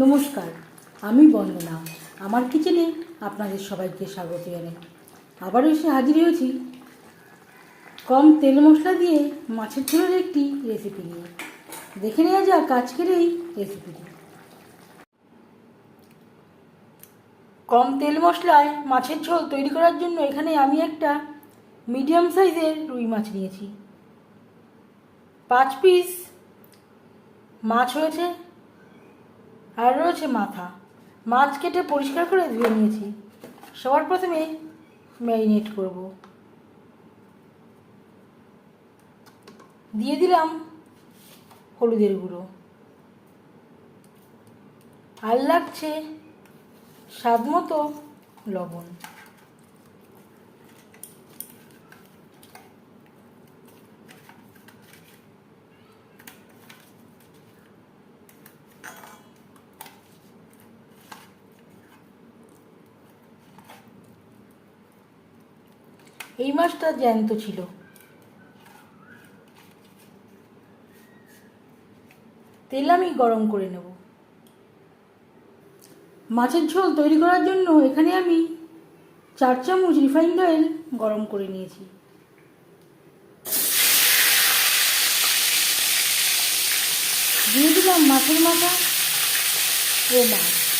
নমস্কার, আমি বন্দনা। আমার কিচেনে আপনাদের সবাইকে স্বাগত জানাই। আবারও এসে হাজির হয়েছি কম তেল মশলা দিয়ে মাছের ঝোলের একটি রেসিপি নিয়ে। দেখে নেওয়া যাক আজকের এই রেসিপিটি কম তেল মশলায় মাছের ঝোল তৈরি করার জন্য এখানে আমি একটা মিডিয়াম সাইজের রুই মাছ নিয়েছি। পাঁচ পিস মাছ হয়েছে আর রয়েছে মাথা। মাছ কেটে পরিষ্কার করে ধুয়ে নিয়েছি। সবার প্রথমে ম্যারিনেট করব। দিয়ে দিলাম হলুদের গুঁড়ো। আর লাগছে স্বাদ মতো লবণ। এই মাছটা জ্যান্ত ছিল। তেল আমি গরম করে নেব। মাছের ঝোল তৈরি করার জন্য এখানে আমি চার চামচ রিফাইন্ড অয়েল গরম করে নিয়েছি। দিয়ে দিলাম মাছের মাথা ও মাছ।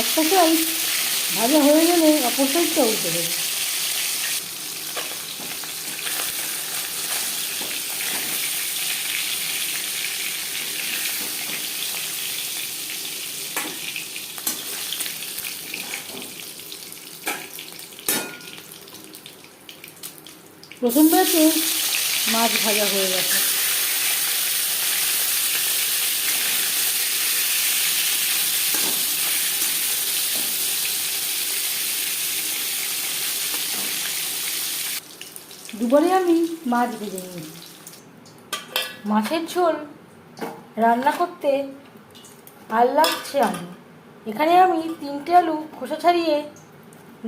একটা সাইড ভাজা হয়ে গেলে অপর সাইডটা উল্টে দেবে। প্রথম ব্যাচে মাছ ভাজা হয়ে গেছে। দুবারে আমি মাছ ভেজে নিই। মাছের ঝোল রান্না করতে আর লাগছে আলু এখানে আমি তিনটে আলু খোসা ছাড়িয়ে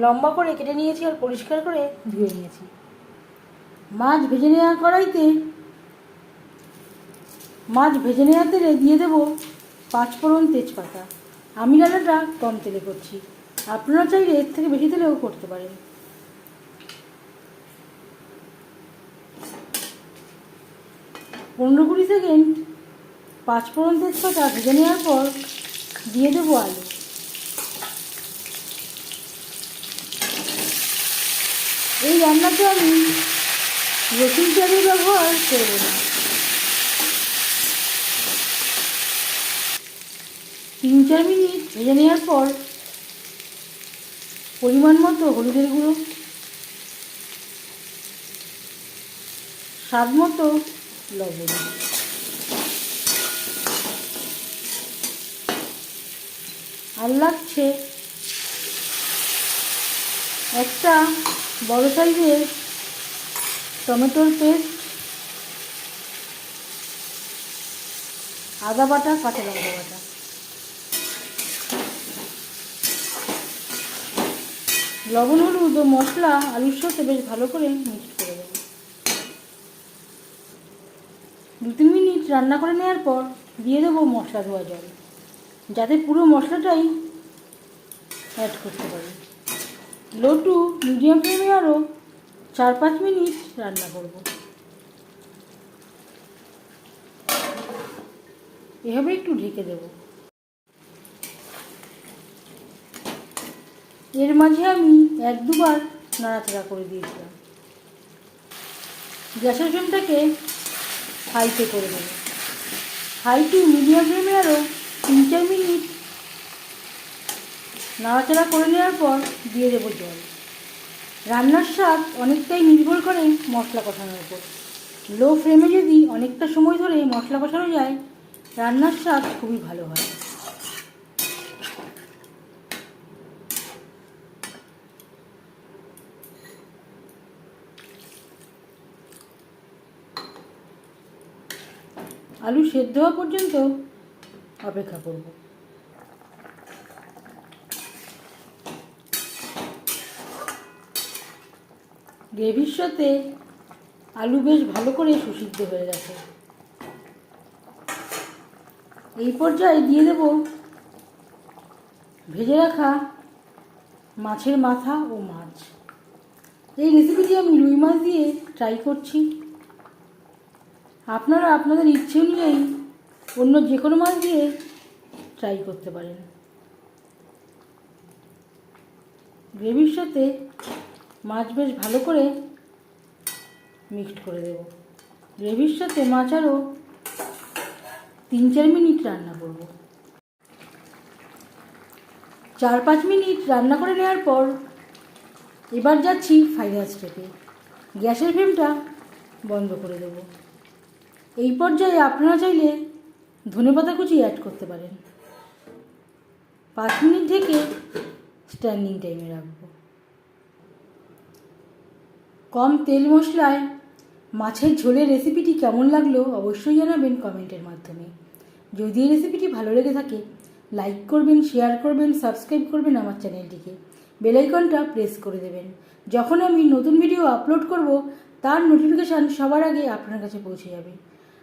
লম্বা করে কেটে নিয়েছি আর পরিষ্কার করে ধুয়ে নিয়েছি। মাছ ভেজে নেওয়া কড়াইতে মাছ ভেজে নেওয়া তেলে দিয়ে দেবো পাঁচফোড়ন তেজপাতা। আমি রান্নাটা কম তেলে করছি। আপনারা চাইলে এর থেকে বেশি তেলেও করতে পারেন। পনেরো কুড়ি সেকেন্ড পাঁচফোড়ন তেজপাতা ভেজে নেওয়ার পর দিয়ে দেবো আলু। এই রান্নাতে আমি রসুন চালের ব্যবহার করব না। তিন চার মিনিট ভেজে নেওয়ার পর পরিমাণ মতো হলুদের গুঁড়ো, স্বাদ মতো লবণ। আর লাগছে একটা বড় সাইজের টমেটোর পেস্ট, আদা বাটা, কাঁচা লঙ্কা বাটা। লবণ, হলুদ ও মশলা, আলুর সাথে বেশ ভালো করে মিক্সড করে দেবো দু তিন মিনিট রান্না করে নেওয়ার পর দিয়ে দেবো মশলা ধোয়া জল। যাতে পুরো মশলাটাই অ্যাড করতে পারি। লো টু মিডিয়াম ফ্লেমে আরও চার পাঁচ মিনিট রান্না করব। এভাবে একটু ঢেকে দেব। এর মাঝে আমি এক দুবার নাড়াচাড়া করে দিয়েছিলাম। গ্যাসের ফ্লেমটাকে হাইতে করে দেবো। হাই টু মিডিয়াম ফ্লেমে আরও তিন চার মিনিট নাড়াচাড়া করে নেওয়ার পর দিয়ে দেবো জল। রান্নার স্বাদ অনেকটাই নির্ভর করে মশলা কষানোর উপর। লো ফ্লেমে যদি অনেকটা সময় ধরে মশলা কষানো যায়, রান্নার স্বাদ খুবই ভালো হয়। আলু সেদ্ধ হওয়া পর্যন্ত অপেক্ষা করব। গ্রেভির সাথে আলু বেশ ভালো করে সুসিদ্ধ হয়ে গেছে। এই পর্যায়ে দিয়ে দেব ভেজে রাখা মাছের মাথা ও মাছ। এই রেসিপিটি আমি রুই মাছ দিয়ে ট্রাই করছি। আপনারা আপনাদের ইচ্ছে অনুযায়ী অন্য যে কোনো মাছ দিয়ে ট্রাই করতে পারেন। গ্রেভির সাথে মাছ বেশ ভালো করে মিক্সড করে দেব। গ্রেভির সাথে মাছ আরও তিন চার মিনিট রান্না করব। চার পাঁচ মিনিট রান্না করে নেওয়ার পর এবার যাচ্ছি ফাইনাল স্টেপে গ্যাসের ফ্লেমটা বন্ধ করে দেব। এই পর্যায়ে আপনারা চাইলে ধনেপাতা কুচি অ্যাড করতে পারেন। পাঁচ মিনিট ঢেকে স্ট্যান্ডিং টাইমে রাখব। কম তেল মশলায় মাছের ঝোলের রেসিপিটি কেমন লাগল অবশ্যই জানাবেন কমেন্টের মাধ্যমে। যদি এই রেসিপিটি ভালো লেগে থাকে লাইক করবেন শেয়ার করবেন সাবস্ক্রাইব করবেন আমার চ্যানেলটিকে বেলাইকনটা প্রেস করে দেবেন। যখন আমি নতুন ভিডিও আপলোড করব, তার নোটিফিকেশান সবার আগে আপনার কাছে পৌঁছে যাবে।